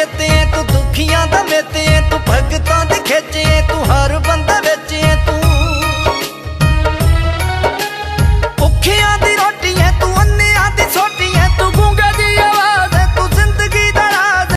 ਚੇਤੇ ਤੂੰ ਦੁਖੀਆਂ ਦਾ ਮੇਤੇ ਤੂੰ ਭਗਤਾਂ ਦੇ ਖੇਚੇ ਤੂੰ